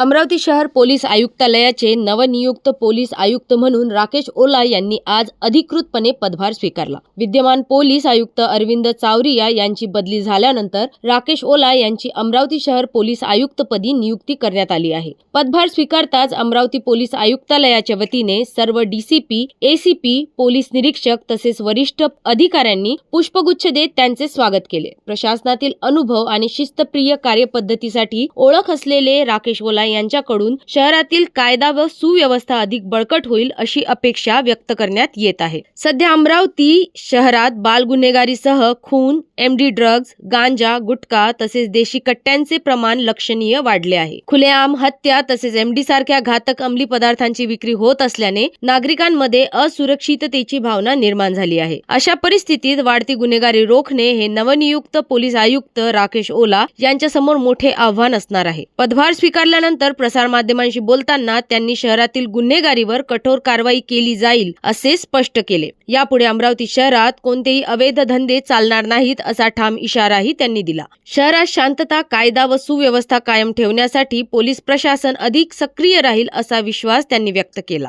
अमरावती शहर पोलीस आयुक्तालयाचे नवनियुक्त पोलीस आयुक्त म्हणून राकेश ओला यांनी आज अधिकृतपणे पदभार स्वीकारला. विद्यमान पोलीस आयुक्त अरविंद चावरिया यांची बदली झाल्यानंतर राकेश ओला यांची अमरावती शहर पोलीस आयुक्तपदी नियुक्ती करण्यात आली आहे. पदभार स्वीकारताच अमरावती पोलीस आयुक्तालयाच्या वतीने सर्व डीसीपी एसीपी पोलीस निरीक्षक तसेच वरिष्ठ अधिकाऱ्यांनी पुष्पगुच्छ देत त्यांचे स्वागत केले. प्रशासनातील अनुभव आणि शिस्तप्रिय कार्यपद्धतीसाठी ओळख असलेले राकेश ओला यांच्याकडून शहरातील कायदा व सुव्यवस्था अधिक बळकट होईल अशी अपेक्षा व्यक्त करण्यात येत आहे. सध्या अमरावती शहरात बालगुन्हेगारीसह खून एमडी ड्रग्ज गांजा गुटखा तसेच देशी कट्ट्यांचे प्रमाण लक्षणीय वाढले आहे. खुलेआम हत्या तसेच एमडी सारख्या घातक अंमली पदार्थांची विक्री होत असल्याने नागरिकांमध्ये असुरक्षिततेची भावना निर्माण झाली आहे. अशा परिस्थितीत वाढती गुन्हेगारी रोखणे हे नवनियुक्त पोलीस आयुक्त राकेश ओला यांच्या समोर मोठे आव्हान असणार आहे. पदभार स्वीकारल्यानंतर प्रसारमाध्यमांशी बोलताना त्यांनी शहरातील गुन्हेगारीवर कठोर कारवाई केली जाईल असे स्पष्ट केले. यापुढे अमरावती शहरात कोणतेही अवैध धंदे चालणार नाहीत असा ठाम इशाराही त्यांनी दिला. शहरात शांतता कायदा व सुव्यवस्था कायम ठेवण्यासाठी पोलीस प्रशासन अधिक सक्रिय राहील असा विश्वास त्यांनी व्यक्त केला.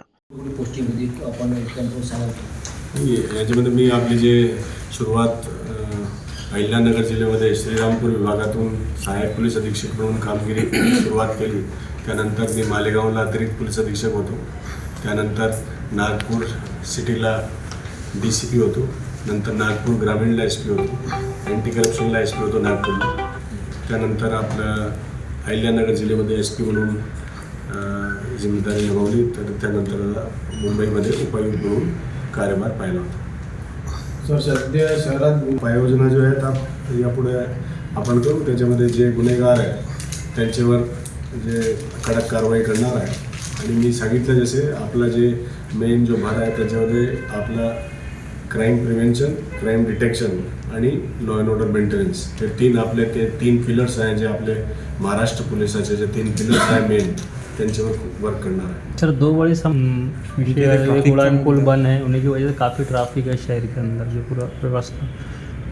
सांगाल याच्यामध्ये मी आपली जे सुरुवात अहिल्यानगर जिल्ह्यामध्ये श्रीरामपूर विभागातून सहाय्यक पोलीस अधीक्षक म्हणून कामगिरी सुरुवात केली. त्यानंतर मी मालेगावला अतिरिक्त पोलीस अधीक्षक होतो. त्यानंतर नागपूर सिटीला डी सी पी होतो. नंतर नागपूर ग्रामीणला एस पी होतो. अँटी करप्शनला एस पी होतो नागपूरला. त्यानंतर आपलं अहिल्यानगर जिल्ह्यामध्ये एस पी म्हणून जिम्मेदारी निभावली. तर त्यानंतर मुंबईमध्ये उपायुक्त म्हणून कार्यभार पाहिला होता. तर सध्या शहरात उपाययोजना जो आहेत आप यापुढे आपण करू. त्याच्यामध्ये जे गुन्हेगार आहे त्यांच्यावर जे कडक कारवाई करणार आहे. आणि मी सांगितलं जसे आपला जे मेन जो भाग आहे त्याच्यामध्ये आपला क्राईम प्रिव्हेन्शन क्राईम डिटेक्शन आणि लॉ अँड ऑर्डर मेंटेनन्स हे तीन आपले ते तीन पिलर्स आहे जे आपले महाराष्ट्र पोलिसाचे जे तीन पिलर्स आहे मेन त्यांच्यावर वर्क करणार आहे. सर दो बड़े सम विषय है उड़ान पुल बंद है उन्हीं की वजह से काफ़ी ट्रैफिक है शहर के अंदर जो पूरा व्यवस्था।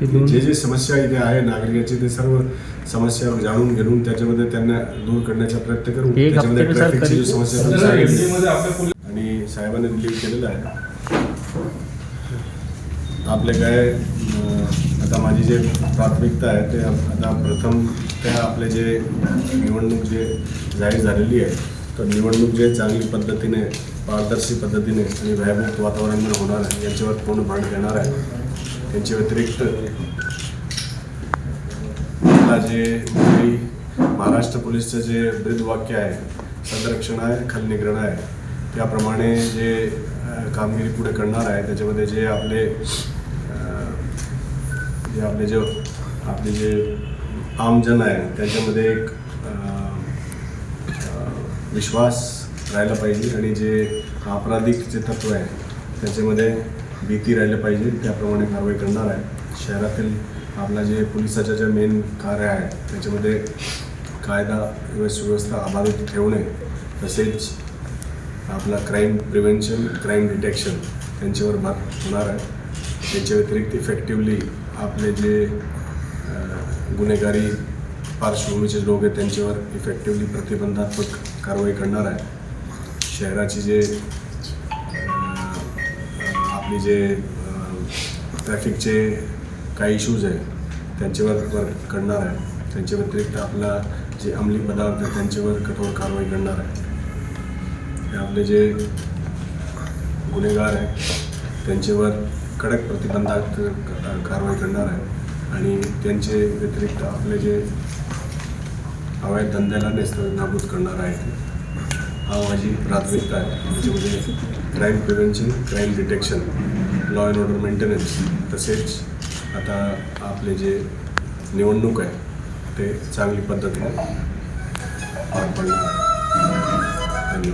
ये जे जे समस्या इथे आहे नागरिकांची ते सर्व समस्या जाणून घेऊन त्याच्यामध्ये त्यांना दूर करण्याचा प्रयत्न करू त्याच्यामध्ये ट्रॅफिकची जी समस्या आणि साहेबांनी रिलीव्ह केलेलं आहे. आपले काय आता माझी जे प्राथमिकता आहे ते आता प्रथम त्या आपले जे निवडणूक जे जाहीर झालेली आहे तर निवडणूक जे चांगली पद्धतीने पारदर्शी पद्धतीने आणि भयमुक्त वातावरणामध्ये होणार आहे यांच्यावर पूर्ण भांड घेणार आहे. त्यांच्या व्यतिरिक्त जे महाराष्ट्र पोलीसचं जे ब्रीदवाक्य आहे संरक्षण आहे खलनिग्रहण आहे त्याप्रमाणे जे कामगिरी पुढे करणार आहे त्याच्यामध्ये जे आपले जे आपले जे आपले जे आमजन आहे त्याच्यामध्ये एक विश्वास राहिला पाहिजे आणि जे आपराधिक जे तत्व आहे त्याच्यामध्ये भीती राहिलं पाहिजे त्याप्रमाणे कारवाई करणार आहे. शहरातील आपला जे पोलिसाच्या जे मेन कार्य आहे त्याच्यामध्ये कायदा व सुव्यवस्था अबाधित ठेवणे तसेच आपला क्राईम प्रिव्हेन्शन क्राईम डिटेक्शन त्यांच्यावर भाग होणार आहे. त्याच्या व्यतिरिक्त इफेक्टिवली आपले जे गुन्हेगारी पार्श्वभूमीचे लोक आहेत त्यांच्यावर इफेक्टिवली प्रतिबंधात्मक कारवाई करणार आहे. शहराची जे आपली जे ट्रॅफिकचे काही इश्यूज आहे त्यांच्यावर वर्क करणार आहे. त्यांच्या व्यतिरिक्त आपला जे अंमली पदार्थ आहे त्यांच्यावर कठोर कारवाई करणार आहे. हे आपले जे गुन्हेगार आहे त्यांच्यावर कडक प्रतिबंधात्मक कारवाई करणार आहे. आणि त्यांचे व्यतिरिक्त आपले जे अवैध धंद्याला नेस्त नाबूद करणार आहे हा माझी प्राथमिकता आहे. त्याच्यामध्ये crime prevention crime detection law and order maintenance तसेच आता आपले जे निवडणूक आहे ते चांगली पद्धतीने पार पडणार आहे.